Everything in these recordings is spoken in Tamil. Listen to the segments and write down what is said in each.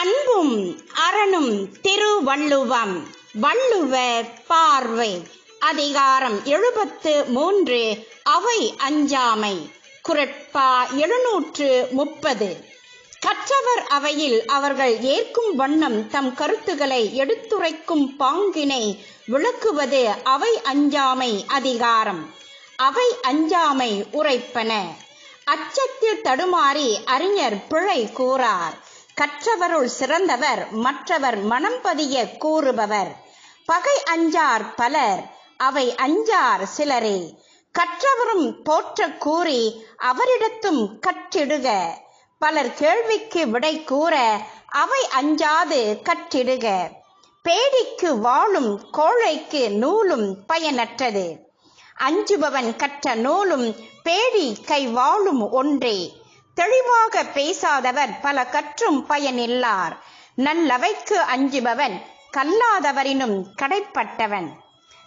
அன்பும் அரணும் திருவள்ளுவம். வள்ளுவர் பார்வை. அதிகாரம் எழுபத்து மூன்று. அவை அஞ்சாமை. குரட்பா எழுநூற்று முப்பது. கற்றவர் அவையில் அவர்கள் ஏற்கும் வண்ணம் தம் கருத்துக்களை எடுத்துரைக்கும் பாங்கினை விளக்குவது அவை அஞ்சாமை அதிகாரம். அவை அஞ்சாமை உரைப்பன. அச்சத்தில் தடுமாறி அறிஞர் பிழை கூறார். கற்றவருள் சிறந்தவர் மற்றவர் மனம் பதிய கூறுபவர். பகை அஞ்சார் பலர் அவை அஞ்சார் சிலரே. கற்றவரும் போற்ற கூறி அவரிடத்தும் கற்றிடுக. பலர் கேள்விக்கு விடை கூற அவை அஞ்சாது கற்றிடுக. பேடிக்கு வாழும் கோழைக்கு நூலும் பயனற்றது. அஞ்சுபவன் கற்ற நூலும் பேடி கை வாழும் ஒன்றே. தெளிவாக பேசாதவர் பல கற்றும் பயனில்லார். நல்லவைக்கு அஞ்சுபவன் கல்லாதவரினும் கடைப்பட்டவன்.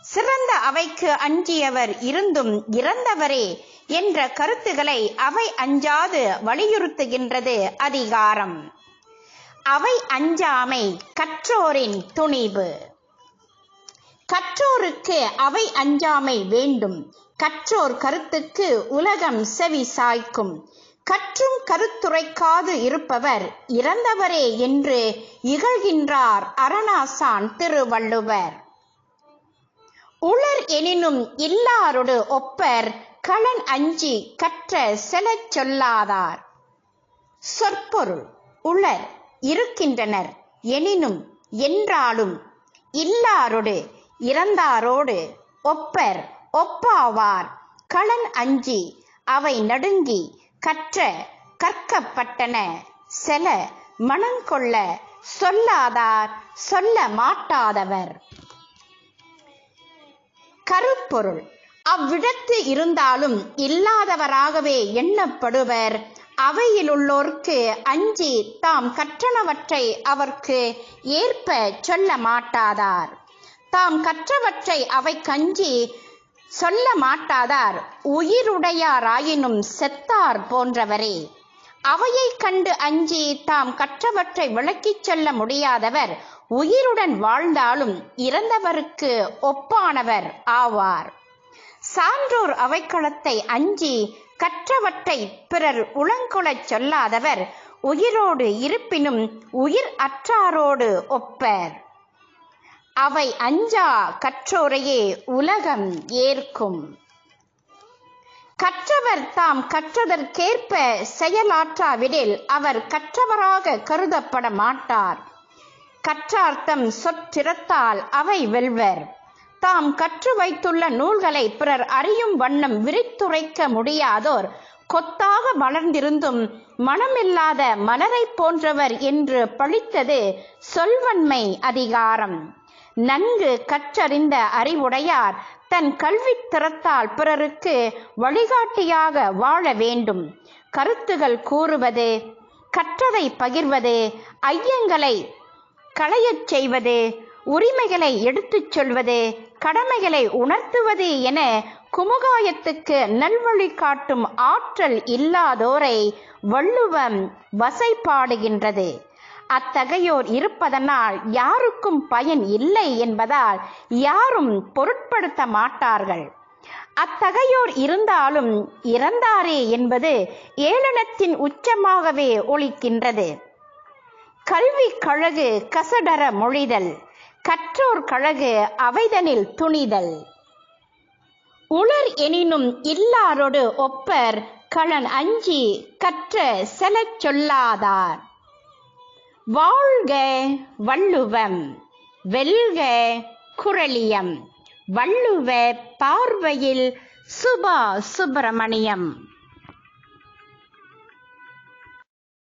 சிறந்த அவைக்கு அஞ்சியவர் இருந்தும் இறந்தவரே என்ற கருத்துக்களை அவை அஞ்சாது வலியுறுத்துகின்றது அதிகாரம். அவை அஞ்சாமை கற்றோரின் துணிவு. கற்றோருக்கு அவை அஞ்சாமை வேண்டும். கற்றோர் கருத்துக்கு உலகம் செவி சாய்க்கும். கற்றும் கருத்துரைக்காது இருப்பவர் இறந்தவரே என்று இகழ்கின்றார் அரணாசான் திருவள்ளுவர். உளர் எனினும் இல்லாரொடு ஒப்பர் களன் அஞ்சி கற்ற செலச் சொல்லாதார். சொற்பொருள் உளர் இருக்கின்றனர் எனினும் என்றாலும் இல்லாரொடு இறந்தாரோடு ஒப்பர் ஒப்பாவார் களன் அஞ்சி அவை நடுங்கி கற்ற கற்கப்பட்டன. செல மனங்கொள்ள சொல்லாதார் சொல்ல மாட்டாதவர். கருப்பொருள். அவ்விடத்து இருந்தாலும் இல்லாதவராகவே எண்ணப்படுவர். அவையிலுள்ளோர்க்கு அஞ்சி தாம் கற்றனவற்றை அவர்க்கு ஏற்ப சொல்ல மாட்டாதார். தாம் கற்றவற்றை அவை கஞ்சி சொல்ல மாட்டாதார். உயிருடையாராயினும் செத்தார் போன்றவரே. அவையை கண்டு அஞ்சி தாம் கற்றவற்றை விளக்கிச் சொல்ல முடியாதவர் உயிருடன் வாழ்ந்தாலும் இறந்தவருக்கு ஒப்பானவர் ஆவார். சான்றோர் அவைக்களத்தை அஞ்சி கற்றவற்றை பிறர் உளங்குலச் சொல்லாதவர் உயிரோடு இருப்பினும் உயிர் அற்றாரோடு ஒப்பர். அவை அஞ்சா கற்றோரையே உலகம் ஏற்கும். கற்றவர் தாம் கற்றதற்கேற்ப செயலாற்றாவிடில் அவர் கற்றவராக கருதப்பட மாட்டார். கற்றார்த்தம் சொற்றிறத்தால் அவை வெல்வர். தாம் கற்று வைத்துள்ள நூல்களை பிறர் அறியும் வண்ணம் விரித்துரைக்க முடியாதோர் கொத்தாக வளர்ந்திருந்தும் மனமில்லாத மலரை போன்றவர் என்று பழித்தது சொல்வன்மை அதிகாரம். நன்கு கற்றறிந்த அறிவுடையார் தன் கல்வி திறத்தால் பிறருக்கு வழிகாட்டியாக வாழ வேண்டும். கருத்துகள் கூறுவது கற்றதை பகிர்வது ஐயங்களை களையச் செய்வது உரிமைகளை எடுத்துச் சொல்வது கடமைகளை உணர்த்துவது என குமுகாயத்துக்கு நல்வழி காட்டும் ஆற்றல் இல்லாதோரை வள்ளுவம் வசைப்பாடுகின்றது அத்தகையோர் இருப்பதனால் யாருக்கும் பயன் இல்லை என்பதால் யாரும் பொருட்படுத்த மாட்டார்கள். அத்தகையோர் இருந்தாலும் இறந்தாரே என்பது ஏளனத்தின் உச்சமாகவே ஒழிக்கின்றது கல்வி கழகு கசடர மொழிதல் கற்றோர் கழகு அவைதனில் துணிதல். உளர் எனினும் இல்லாரொடு ஒப்பர் களன் அஞ்சி கற்ற செலச் சொல்லாதார். வாழ்க வள்ளுவம் வெல்க குரலியம் வள்ளுவ பார்வையில் சுபா சுப்பிரமணியம்.